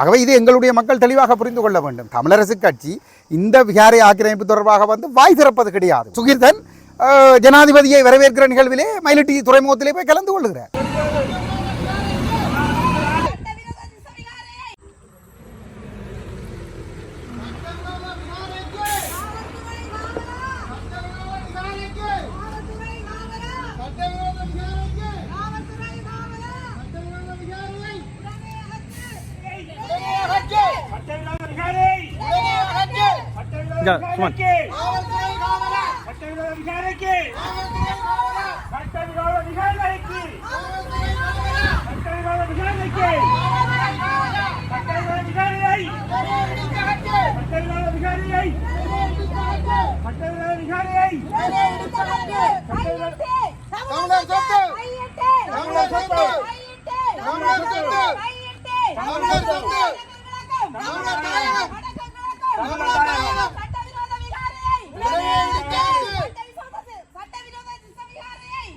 ஆகவே இது எங்களுடைய மக்கள் தெளிவாக புரிந்து கொள்ள வேண்டும். தமிழரசு கட்சி இந்த விகாரை ஆக்கிரமிப்பு தொடர்பாக வந்து வாய் திறப்பது கிடையாது. சுகீர்தன் ஜனாதிபதியை வரவேற்கிற நிகழ்விலே மயிலிட்டி துறைமுகத்திலே போய் கலந்து கொள்கிறார் இங்க, சுமன். தமிழர் சொத்து! தமிழர் சொத்து! தமிழர் சொத்து! தமிழர் சொத்து! தமிழர் தாயகம்! தமிழர் தாயகம்! உடனே இடித்தாச்சு!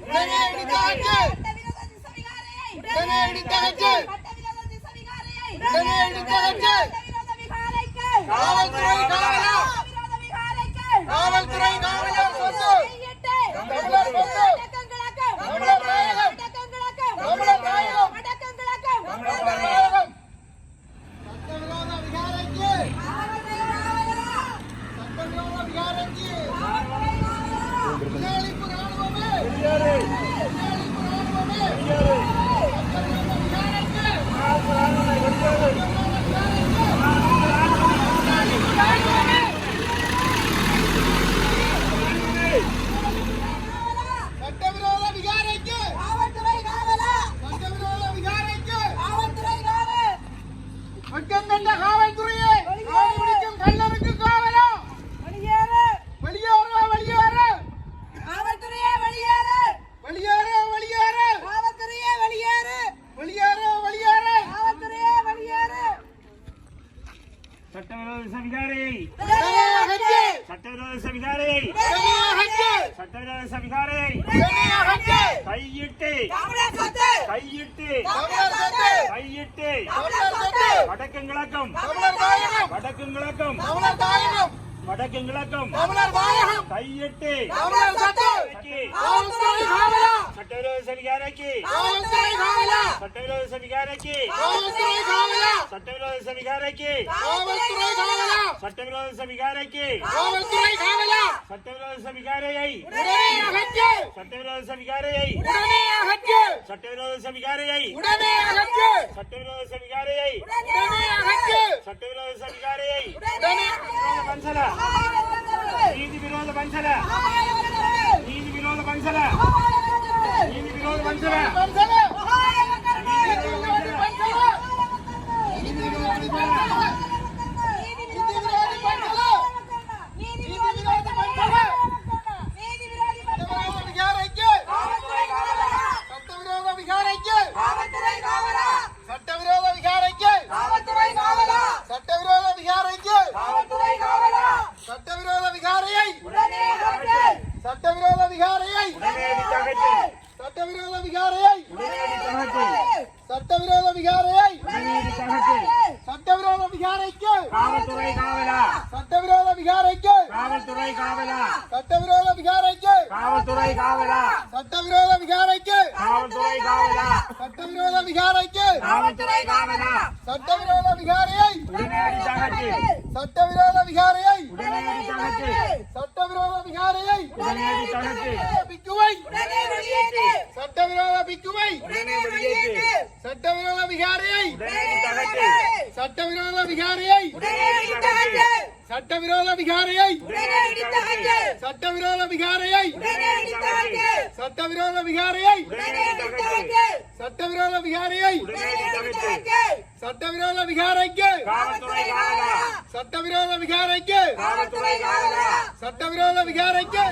உடனே இடித்தாச்சு! உடனே இடித்தாச்சு! உடனே இடித்தாச்சு! காவல்துறை காவலா! காவல்துறை காவலர் சொத்து! தமிழர் சொத்து! தமிழர் தாயகம்! தமிழர் தாயகம்! தமிழர் தாயகம்! சட்டவிரோத விகாரைக்கு! சட்டவிரோத விகாரைக்கு! விசாரிப்பு ராணுவமே! விசாரிப்பு ராணுவமே! சட்டவிரோத விகாரைக்கு! சட்டவிரோத விகாரைக்கு! சட்டவிரோத விகாரைக்கு! வெட்கம் கண்ட காவல்துறையே காவல் பிடிக்கும் கள்ளனுக்கு காவலா வெளியேறு வெளியேறு வெளியேறு வெளியேறு வெளியேறு சட்டவிரோத சவிகாரை உடனே அகற்று சட்டவிரோத சவிகாரை உடனே அகற்று சட்டவிரோத சவிகாரை உடனே அகற்று கையிட்டு கையிட்டு தமிழர் சொத்து சொத்து வடக்கும் கிழக்கும். வடக்கும் கிழக்கும். வடக்கும் கிழக்கும். கையிட்டு. சட்டவிரோத காவலா. சட்டவிரோத காவலா. சட்டவிரோத காவலா. சட்டவிரோத காவலா. சட்டவிரோத அகற்று. சட்டவிரோத அகற்று. சட்டவிரோத அகற்று. சட்டவிரோத அகற்று. சட்டவிரோத சவிகாரையை உடனே விரோத பஞ்சல நீதி விரோத பஞ்சல நீதி விரோத பஞ்சல நீதி விரோத பஞ்சல பஞ்சல சட்டவிரோத விகாரைக்கு சட்டவிரோத விகாரைக்கு சட்டவிரோத விகாரைக்கு சட்டவிரோத விகாரைக்கு சட்டவிரோத விகாரையை சட்டவிரோத விகாரையை உடனடி தகச்சு சட்டவிரோத விகாரையை உடனடி தகச்சு சட்டவிரோத விகாரையை உடனடி தகச்சு சட்டவிரோத விகாரைக்கு காவல்துறை காவலா சட்டவிரோத விகாரைக்கு காவல்துறை காவலா சட்டவிரோத விகாரைக்கு காவல்துறை காவலா சட்டவிரோத விகாரைக்கு காவல்துறை காவலா சட்டவிரோத விகாரைக்கு சட்டவிரோத விகாரையை சட்டவிரோத விகாரையை சட்டவிரோத விகாரையை பிக்குவை சட்டவிரோத பிக்குவை சட்டவிரோத விகாரையை சட்டவிரோத விகாரையை சட்டவிரோத விகாரையை சட்டவிரோத விகாரையை சட்டவிரோத விகாரையை சட்டவிரோத விகாரையை. சட்டவிரோத விகாரைக்கு. சட்டவிரோத விகாரைக்கு. சட்டவிரோத விகாரைக்கு.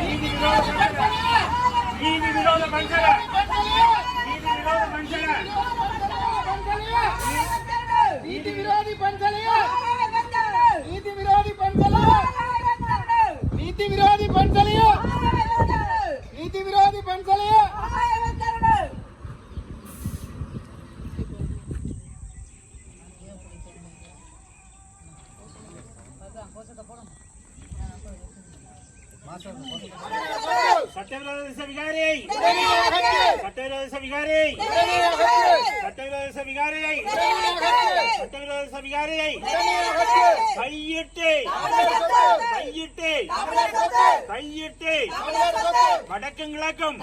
நீதி விரோத நீதி விரோத மஞ்சள. நீதி விரோத மஞ்சள. நீதி விரோதி பஞ்சலையா நீதி விரோதி பஞ்சலையா நீதி விரோதி பஞ்சலையா நீதி விரோதி பஞ்சலையா சட்டவிரோத விகாரை சட்டவிரோத விகாரியை சட்டவிரோத விகாரியை கையிட்டு கையிட்டு கையிட்டு வடக்கும் கிழக்கும்.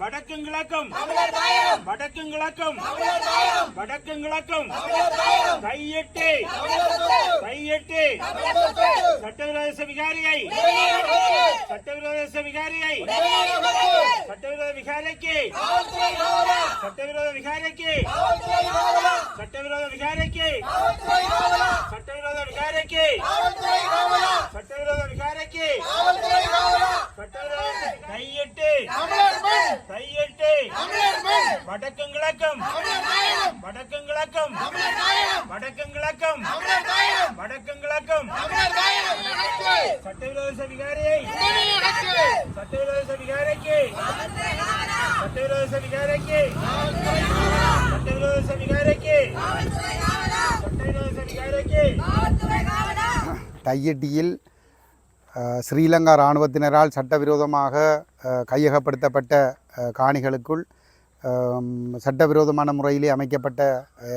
வடக்கும் கிழக்கும். வடக்கும் கிழக்கும். வடக்கும் கிழக்கும். கையிட்டு. கையிட்டு. சட்டவிரோத விகாரியை. சட்டவிரோத விகாரியை. சட்டவிரோத விகாரைக்கு. சட்டவிரோத விகாரைக்கு. சட்டவிரோத விகாரைக்கு. சட்டவிரோத விகாரைக்கு சட்டவிரோத விகாரைக்கு சட்டவிரோத கையிட்டு கையிட்டு வடக்கும் கிழக்கும் வடக்கும் கிழக்கும் வடக்கும் கிழக்கும் வடக்கும் கிழக்கும் சட்டவிரோத சட்டவிரோத விகாரைக்கு. சட்டவிரோத விகாரைக்கு. சட்டவிரோத விகாரைக்கு. சட்டவிரோத விகாரைக்கு. தையட்டியில் அஹ், ஸ்ரீலங்கா இராணுவத்தினரால் சட்டவிரோதமாக கையகப்படுத்தப்பட்ட காணிகளுக்குள் சட்டவிரோதமான முறையிலே அமைக்கப்பட்ட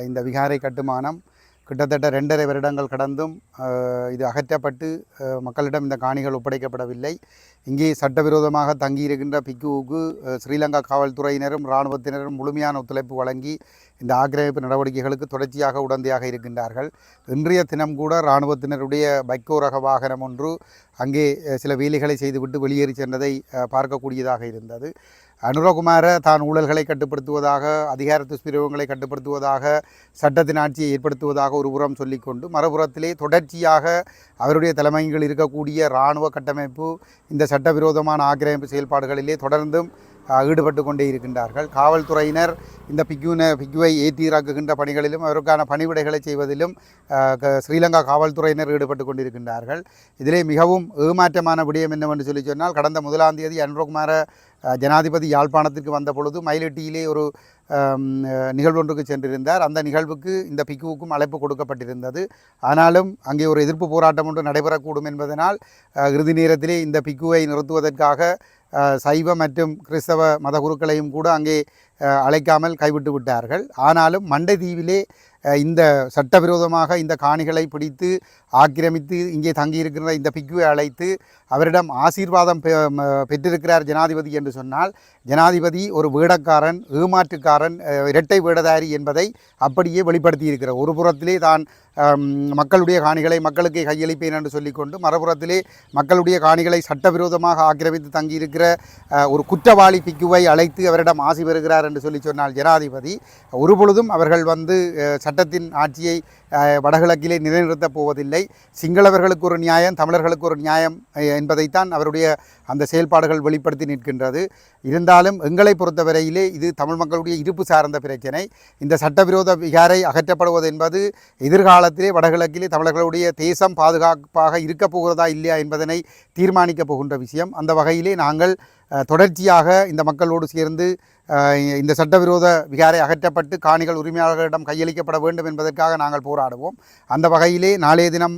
இந்த விகாரை கட்டுமானம் கிட்டத்தட்ட ரெண்டரை வருடங்கள் கடந்தும் இது அகற்றப்பட்டு மக்களிடம் இந்த காணிகள் ஒப்படைக்கப்படவில்லை. இங்கே சட்டவிரோதமாக தங்கியிருக்கின்ற பிக்குவுக்கு ஸ்ரீலங்கா காவல்துறையினரும் இராணுவத்தினரும் முழுமையான ஒத்துழைப்பு வழங்கி இந்த ஆக்கிரமிப்பு நடவடிக்கைகளுக்கு தொடர்ச்சியாக உடந்தையாக இருக்கின்றார்கள். இன்றைய தினம் கூட இராணுவத்தினருடைய பைக்கோ ரக வாகனம் ஒன்று அங்கே சில வேலைகளை செய்துவிட்டு வெளியேறி சென்றதை பார்க்கக்கூடியதாக இருந்தது. அனுரகுமார தான் ஊழல்களை கட்டுப்படுத்துவதாக அதிகார துஷ்பிரயோகங்களை கட்டுப்படுத்துவதாக சட்டத்தின் ஆட்சியை ஏற்படுத்துவதாக ஒரு புறம் சொல்லிக்கொண்டு மறுபுறத்திலே தொடர்ச்சியாக அவருடைய தலைமையில் இருக்கக்கூடிய இராணுவ கட்டமைப்பு இந்த சட்டவிரோதமான ஆக்கிரமிப்பு செயல்பாடுகளிலே தொடர்ந்தும் ஈடுபட்டு கொண்டே இருக்கின்றார்கள். காவல்துறையினர் இந்த பிக்குன பிக்குவை ஏற்றிறாக்குகின்ற பணிகளிலும் அவருக்கான பணிவிடைகளை செய்வதிலும் க- ஸ்ரீலங்கா காவல்துறையினர் ஈடுபட்டு கொண்டிருக்கின்றார்கள் இதிலே மிகவும் ஏமாற்றமான விடயம் என்னவென்று சொல்லி சொன்னால் கடந்த முதலாம் தேதி அனுரகுமார ஜனாதிபதி யாழ்ப்பாணத்திற்கு வந்த பொழுது மயிலட்டியிலே ஒரு அம், நிகழ்வொன்றுக்கு சென்றிருந்தார். அந்த நிகழ்வுக்கு இந்த பிக்குவுக்கும் அழைப்பு கொடுக்கப்பட்டிருந்தது. ஆனாலும் அங்கே ஒரு எதிர்ப்பு போராட்டம் ஒன்று நடைபெறக்கூடும் என்பதனால் இறுதி நேரத்திலே இந்த பிக்குவை நிறுத்துவதற்காக சைவ மற்றும் கிறிஸ்தவ மத குருக்களையும் கூட அங்கே அழைக்காமல் கைவிட்டு விட்டார்கள். ஆனாலும் மண்டை தீவிலே இந்த சட்டவிரோதமாக இந்த காணிகளை பிடித்து ஆக்கிரமித்து இங்கே தங்கியிருக்கிற இந்த பிக்குவை அழைத்து அவரிடம் ஆசீர்வாதம் பெ- பெற்றிருக்கிறார் ஜனாதிபதி என்று சொன்னால் ஜனாதிபதி ஒரு வேடக்காரன் ஏமாற்றுக்காரன் இரட்டை வேடதாரி என்பதை அப்படியே வெளிப்படுத்தி இருக்கிறார் ஒரு புறத்திலே தான் மக்களுடைய காணிகளை மக்களுக்கு கையளிப்பேன் என்று சொல்லிக்கொண்டு மறுபுறத்திலே மக்களுடைய காணிகளை சட்டவிரோதமாக ஆக்கிரமித்து தங்கியிருக்கிற ஒரு குற்றவாளி பிக்குவை அழைத்து அவரிடம் ஆசி பெறுகிறார் என்று சொல்லி சொன்னால் ஜனாதிபதி ஒருபொழுதும் அவர்கள் வந்து சட்ட சட்டத்தின் ஆட்சியை வடகிழக்கிலே நிலைநிறுத்தப் போவதில்லை. சிங்களவர்களுக்கு ஒரு நியாயம் தமிழர்களுக்கு ஒரு நியாயம் என்பதைத்தான் அவருடைய அந்த செயல்பாடுகள் வெளிப்படுத்தி நிற்கின்றது. இருந்தாலும் எங்களை பொறுத்தவரையிலே இது தமிழ் மக்களுடைய இருப்பு சார்ந்த பிரச்சனை. இந்த சட்டவிரோத விகாரை அகற்றப்படுவது என்பது எதிர்காலத்திலே வடகிழக்கிலே தமிழர்களுடைய தேசம் பாதுகாப்பாக இருக்கப் போகிறதா இல்லையா என்பதனை தீர்மானிக்கப் போகின்ற விஷயம். அந்த வகையிலே நாங்கள் தொடர்ச்சியாக இந்த மக்களோடு சேர்ந்து இந்த சட்டவிரோத விகாரை அகற்றப்பட்டு காணிகள் உரிமையாளர்களிடம் கையளிக்கப்பட வேண்டும் என்பதற்காக நாங்கள் போராடுவோம். அந்த வகையிலே நாளைய தினம்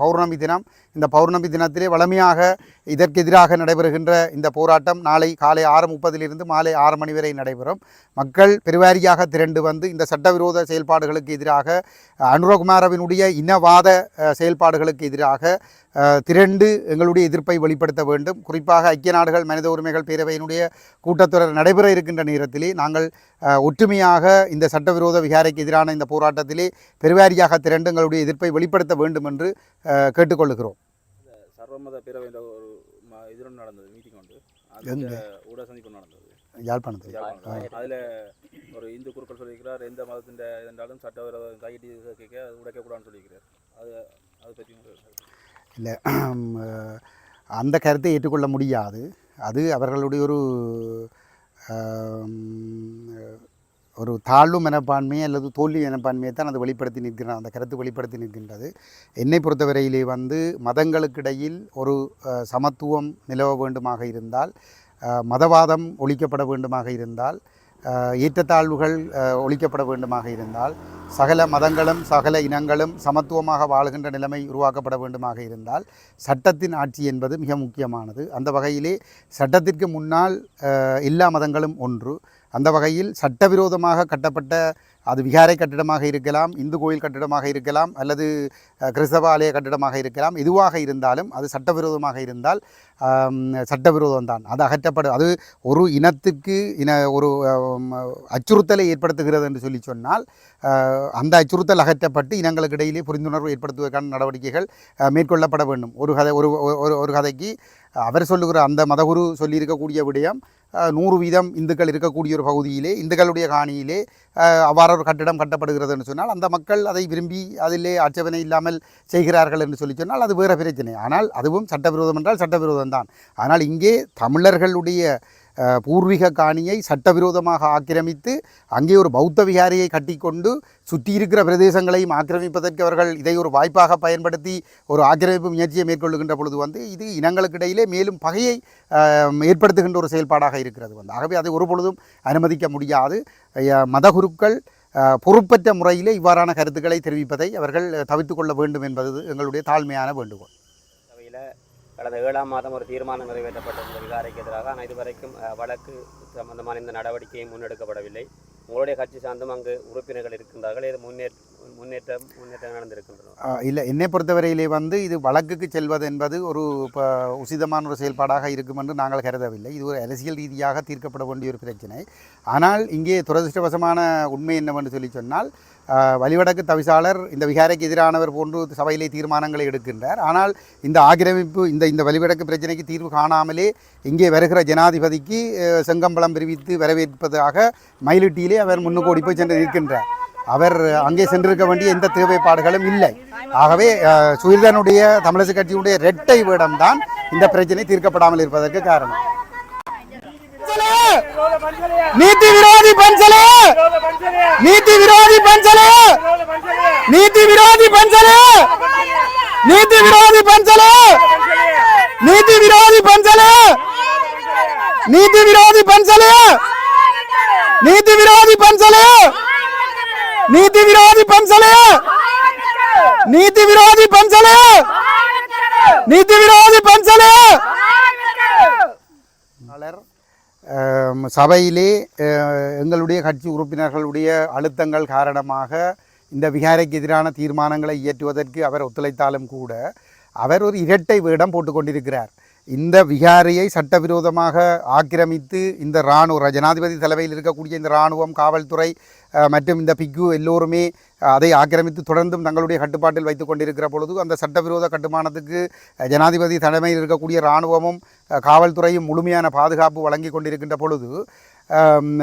பௌர்ணமி தினம் இந்த பௌர்ணமி தினத்திலே வளமையாக இதற்கு எதிராக நடைபெறுகின்ற இந்த போராட்டம் நாளை காலை ஆறு முப்பதிலிருந்து மாலை ஆறு மணி வரை நடைபெறும். மக்கள் பெருவாரியாக திரண்டு வந்து இந்த சட்டவிரோத செயல்பாடுகளுக்கு எதிராக அனுரகுமாரவினுடைய இனவாத செயல்பாடுகளுக்கு எதிராக திரண்டு எங்களுடைய எதிர்ப்பை வெளிப்படுத்த வேண்டும். குறிப்பாக ஐக்கிய நாடுகள் மனித உரிமைகள் பேரவையினுடைய கூட்டத்தொடர் நடைபெற இருக்கின்ற நேரத்திலே நாங்கள் ஒற்றுமையாக இந்த சட்டவிரோத விகாரைக்கு எதிரான இந்த போராட்டத்திலே பெருவாரியாக திரண்டு எங்களுடைய எதிர்ப்பை வெளிப்படுத்த வேண்டும் என்று கேட்டுக்கொள்கிறோம். சர்வமத பேரவையில் ஒரு இது நடந்தது மீட்டிங் ஒன்று ஊடக சந்திப்பு நடந்தது. யாழ்ப்பாணத்தில். அதில் ஒரு இந்து குருக்கள் சொல்லியிருக்கிறார் எந்த மதத்தின் இருந்தாலும் சட்டவிரோத கையெட்டி கேட்க அது உடைக்கக்கூடாதுன்னு சொல்லியிருக்கிறார். அது அதை பற்றி உங்களுக்கு இல்லை அந்த கருத்தை ஏற்றுக்கொள்ள முடியாது. அது அவர்களுடைய ஒரு ஒரு தாழ்வு மனப்பான்மை அல்லது தோல்வி மனப்பான்மையை தான் அது வெளிப்படுத்தி நிற்கிற அந்த கருத்து வெளிப்படுத்தி நிற்கின்றது. என்னை பொறுத்தவரையிலே வந்து மதங்களுக்கிடையில் ஒரு சமத்துவம் நிலவ வேண்டுமாக இருந்தால் மதவாதம் ஒழிக்கப்பட வேண்டுமாக இருந்தால் ஏற்றத்தாழ்வுகள் ஒழிக்கப்பட வேண்டுமாக இருந்தால் சகல மதங்களும் சகல இனங்களும் சமத்துவமாக வாழுகின்ற நிலைமை உருவாக்கப்பட வேண்டுமாக இருந்தால் சட்டத்தின் ஆட்சி என்பது மிக முக்கியமானது. அந்த வகையிலே சட்டத்திற்கு முன்னால் எல்லா மதங்களும் ஒன்று. அந்த வகையில் சட்டவிரோதமாக கட்டப்பட்ட அது விகாரை கட்டிடமாக இருக்கலாம் இந்து கோயில் கட்டிடமாக இருக்கலாம் அல்லது கிறிஸ்தவ ஆலய கட்டிடமாக இருக்கலாம் எதுவாக இருந்தாலும் அது சட்டவிரோதமாக இருந்தால் ஆம், சட்டவிரோதம் தான் அது அகற்றப்படும் அது ஒரு இனத்துக்கு இன ஒரு அச்சுறுத்தலை ஏற்படுத்துகிறது என்று சொல்லி சொன்னால் அந்த அச்சுறுத்தல் அகற்றப்பட்டு இனங்களுக்கு இடையிலே புரிந்துணர்வு ஏற்படுத்துவதற்கான நடவடிக்கைகள் மேற்கொள்ளப்பட வேண்டும். ஒரு கதை ஒரு ஒரு ஒரு கதைக்கு அவர் சொல்லுகிற அந்த மதகுரு சொல்லியிருக்கக்கூடிய விடயம் நூறு வீதம் இந்துக்கள் இருக்கக்கூடிய ஒரு பகுதியிலே இந்துக்களுடைய காணியிலே அவ்வாறு ஒரு கட்டிடம் கட்டப்படுகிறது என்று சொன்னால் அந்த மக்கள் அதை விரும்பி அதிலே ஆட்சேபனை இல்லாமல் செய்கிறார்கள் என்று சொல்லி சொன்னால் அது வேறு பிரச்சனை. ஆனால் அதுவும் சட்டவிரோதம் என்றால் சட்டவிரோதம் தான் ஆனால் இங்கே தமிழர்களுடைய பூர்வீக காணியை சட்டவிரோதமாக ஆக்கிரமித்து அங்கே ஒரு பௌத்த விகாரியை கட்டிக்கொண்டு சுற்றி இருக்கிற பிரதேசங்களையும் ஆக்கிரமிப்பதற்கு அவர்கள் இதை ஒரு வாய்ப்பாக பயன்படுத்தி ஒரு ஆக்கிரமிப்பு முயற்சியை மேற்கொள்ளுகின்ற பொழுது வந்து இது இனங்களுக்கு இடையிலே மேலும் பகையை ஏற்படுத்துகின்ற ஒரு செயல்பாடாக இருக்கிறது வந்து. ஆகவே அதை ஒரு பொழுதும் அனுமதிக்க முடியாது. மதகுருக்கள் பொறுப்பற்ற முறையிலே இவ்வாறான கருத்துக்களை தெரிவிப்பதை அவர்கள் தவிர்த்து கொள்ள வேண்டும் என்பது எங்களுடைய தாழ்மையான வேண்டுகோள். கடந்த ஏழாம் மாதம் ஒரு தீர்மானம் நிறைவேற்றப்பட்ட இந்த விகாரைக்கு எதிராக ஆனால் இதுவரைக்கும் அஹ், வழக்கு சம்பந்தமான இந்த நடவடிக்கையும் முன்னெடுக்கப்படவில்லை. உங்களுடைய கட்சி சார்ந்தும் அங்கு உறுப்பினர்கள் இருக்கின்றார்கள். இது முன்னேற்ற முன்னேற்றம் முன்னேற்றம் நடந்திருக்கின்றன. இல்லை என்னை பொறுத்தவரையிலே வந்து இது வழக்குக்கு செல்வது என்பது ஒரு இப்போ உசிதமான ஒரு செயல்பாடாக இருக்கும் என்று நாங்கள் கருதவில்லை. இது ஒரு அரசியல் ரீதியாக தீர்க்கப்பட வேண்டிய ஒரு பிரச்சனை. ஆனால் இங்கே துரதிருஷ்டவசமான உண்மை என்னவென்று சொல்லி சொன்னால் ஆஹ் வலிவடக்கு தவிசாளர் இந்த விகாரைக்கு எதிரானவர் போன்று சபையிலே தீர்மானங்களை எடுக்கின்றார். ஆனால் இந்த ஆக்கிரமிப்பு இந்த இந்த வலிவடக்கு பிரச்சனைக்கு தீர்வு காணாமலே இங்கே வருகிற ஜனாதிபதிக்கு செங்கம்பளம் பிரிவித்து வரவேற்பதாக மயிலிட்டியிலே அவர் முன்னுக்கு ஓடி போய் சென்று நிற்கின்றார். அவர் அங்கே சென்றிருக்க வேண்டிய எந்த தேவைப்பாடுகளும் இல்லை. ஆகவே அஹ், தமிழக தமிழரசு கட்சியுடைய இரட்டை வேடம்தான் இந்த பிரச்சனை தீர்க்கப்படாமல் இருப்பதற்கு காரணம். நீதி விரோதி பஞ்சலே! நீதி விரோதி பஞ்சலே! நீதி விரோதி பஞ்சலே! நீதி விரோதி பஞ்சலே! நீதி விரோதி பஞ்சலே! நீதி விரோதி பஞ்சலே! நீதி விரோதி பஞ்சலே! நீதி விரோதி பஞ்சலே நீதி விரோதி பஞ்சலே நீதி விரோதி பஞ்சலே சபையிலே எங்களுடைய கட்சி உறுப்பினர்களுடைய அழுத்தங்கள் காரணமாக இந்த விகாரைக்கு எதிரான தீர்மானங்களை இயற்றுவதற்கு அவர் ஒத்துழைத்தாலும் கூட அவர் ஒரு இரட்டை வேடம் போட்டுக்கொண்டிருக்கிறார் இந்த விகாரையை சட்டவிரோதமாக ஆக்கிரமித்து இந்த இராணுவ ஜனாதிபதி தலைமையில் இருக்கக்கூடிய இந்த இராணுவம் காவல்துறை மற்றும் இந்த பிக்கு எல்லோருமே அதை ஆக்கிரமித்து தொடர்ந்தும் தங்களுடைய கட்டுப்பாட்டில் வைத்து கொண்டிருக்கிற பொழுது அந்த சட்டவிரோத கட்டுமானத்துக்கு ஜனாதிபதி தலைமையில் இருக்கக்கூடிய இராணுவமும் காவல்துறையும் முழுமையான பாதுகாப்பு வழங்கி கொண்டிருக்கின்ற பொழுது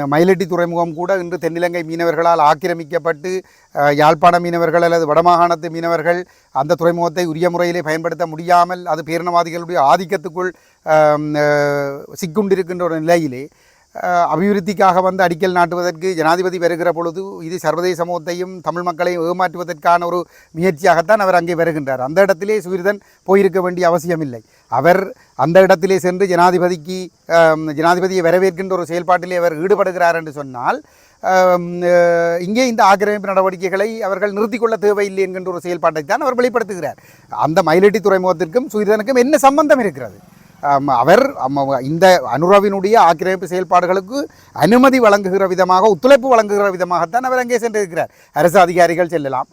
மயிலட்டி துறைமுகம் கூட இன்று தென்னிலங்கை மீனவர்களால் ஆக்கிரமிக்கப்பட்டு யாழ்ப்பாண மீனவர்கள் அல்லது வடமாகாணத்து மீனவர்கள் அந்த துறைமுகத்தை உரிய முறையிலே பயன்படுத்த முடியாமல் அது பேரினவாதிகளுடைய ஆதிக்கத்துக்குள் சிக்குண்டிருக்கின்ற ஒரு நிலையிலே அபிவிருத்திக்காக வந்து அடிக்கல் நாட்டுவதற்கு ஜனாதிபதி வருகிற பொழுது இது சர்வதேச சமூகத்தையும் தமிழ் மக்களையும் ஏமாற்றுவதற்கான ஒரு முயற்சியாகத்தான் அவர் அங்கே வருகின்றார். அந்த இடத்திலே சுகிர்தன் போயிருக்க வேண்டிய அவசியமில்லை. அவர் அந்த இடத்திலே சென்று ஜனாதிபதிக்கு ஜனாதிபதியை வரவேற்கின்ற ஒரு செயல்பாட்டிலே அவர் ஈடுபடுகிறார் என்று சொன்னால் இங்கே இந்த ஆக்கிரமிப்பு நடவடிக்கைகளை அவர்கள் நிறுத்தி கொள்ள தேவையில்லை என்கின்ற ஒரு செயல்பாட்டை தான் அவர் வெளிப்படுத்துகிறார். அந்த மயிலட்டி துறைமுகத்திற்கும் சுகிர்தனுக்கும் என்ன சம்பந்தம் இருக்கிறது? அவர் இந்த அனுரவினுடைய ஆக்கிரமிப்பு செயல்பாடுகளுக்கு அனுமதி வழங்குகிற விதமாக ஒத்துழைப்பு வழங்குகிற விதமாகத்தான் அவர் அங்கே சென்றிருக்கிறார். அரசு அதிகாரிகள் செல்லலாம்.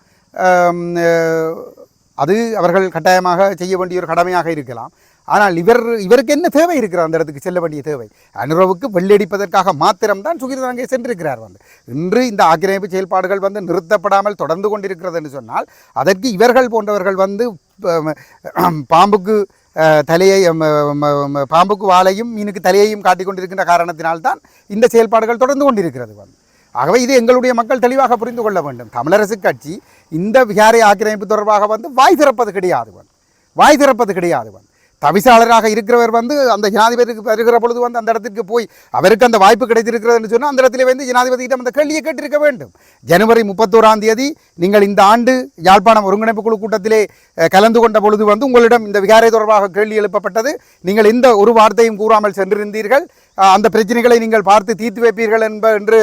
அது அவர்கள் கட்டாயமாக செய்ய வேண்டிய ஒரு கடமையாக இருக்கலாம். ஆனால் இவர் இவருக்கு என்ன தேவை இருக்கிறார் அந்த இடத்துக்கு செல்ல வேண்டிய தேவை. அனுரவுக்கு வெள்ளடிப்பதற்காக மாத்திரம்தான் சுகிர்தன் அங்கே சென்றிருக்கிறார் வந்து. இன்று இந்த ஆக்கிரமிப்பு செயல்பாடுகள் வந்து நிறுத்தப்படாமல் தொடர்ந்து கொண்டிருக்கிறது என்று சொன்னால் அதற்கு இவர்கள் போன்றவர்கள் வந்து பாம்புக்கு தலையை பாம்புக்கு வாழையும் மீனுக்கு தலையையும் காட்டிக் கொண்டிருக்கின்ற காரணத்தினால்தான் இந்த செயல்பாடுகள் தொடர்ந்து கொண்டிருக்கிறது. வந்து ஆகவே இது எங்களுடைய மக்கள் தெளிவாக புரிந்து கொள்ள வேண்டும். தமிழரசு கட்சி இந்த விகாரை ஆக்கிரமிப்பு தொடர்பாக வந்து வாய் திறப்பது கிடையாது. வாய் திறப்பது கிடையாது. தவிசாளராக இருக்கிறவர் வந்து அந்த ஜனாதிபதிக்கு வருகிற பொழுது வந்து அந்த இடத்திற்கு போய் அவருக்கு அந்த வாய்ப்பு கிடைத்திருக்கிறது என்று சொன்னால் அந்த இடத்துல வந்து ஜனாதிபதியிடம் அந்த கேள்வியை கேட்டிருக்க வேண்டும். ஜனவரி முப்பத்தோராம் தேதி நீங்கள் இந்த ஆண்டு யாழ்ப்பாணம் ஒருங்கிணைப்பு குழு கூட்டத்திலே கலந்து கொண்ட பொழுது வந்து உங்களிடம் இந்த விகாரை தொடர்பாக கேள்வி எழுப்பப்பட்டது. நீங்கள் இந்த ஒரு வார்த்தையும் கூறாமல் சென்றிருந்தீர்கள். அந்த பிரச்சனைகளை நீங்கள் பார்த்து தீர்த்து வைப்பீர்கள் என்ப என்று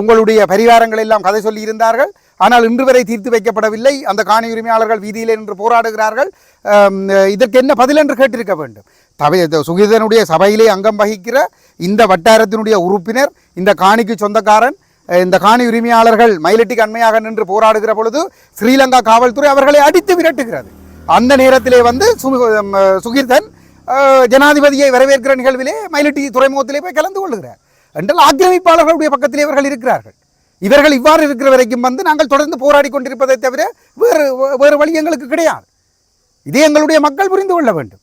உங்களுடைய பரிகாரங்கள் எல்லாம் கதை சொல்லி இருந்தார்கள். ஆனால் இன்று வரை தீர்த்து வைக்கப்படவில்லை. அந்த காணி உரிமையாளர்கள் வீதியில் நின்று போராடுகிறார்கள். இதற்கு என்ன பதில் என்று கேட்டிருக்க வேண்டும். தவை சுகிதனுடைய சபையிலே அங்கம் வகிக்கிற இந்த வட்டாரத்தினுடைய உறுப்பினர் இந்த காணிக்கு சொந்தக்காரன் இந்த காணி உரிமையாளர்கள் மயிலட்டிக்கு அண்மையாக நின்று போராடுகிற பொழுது ஸ்ரீலங்கா காவல்துறை அவர்களை அடித்து விரட்டுகிறது. அந்த நேரத்திலே வந்து சு- சுகீர்தன் ஜனாதிபதியை வரவேற்கிற நிகழ்விலே மயிலட்டி துறைமுகத்திலே போய் கலந்து கொள்கிறார் என்றால் ஆக்கிரமிப்பாளர்களுடைய பக்கத்திலே இவர்கள் இருக்கிறார்கள். இவர்கள் இவ்வாறு இருக்கிற வரைக்கும் வந்து நாங்கள் தொடர்ந்து போராடி கொண்டிருப்பதை தவிர வேறு வேறு வழி எங்களுக்கு கிடையாது. இதை எங்களுடைய மக்கள் புரிந்து கொள்ள வேண்டும்.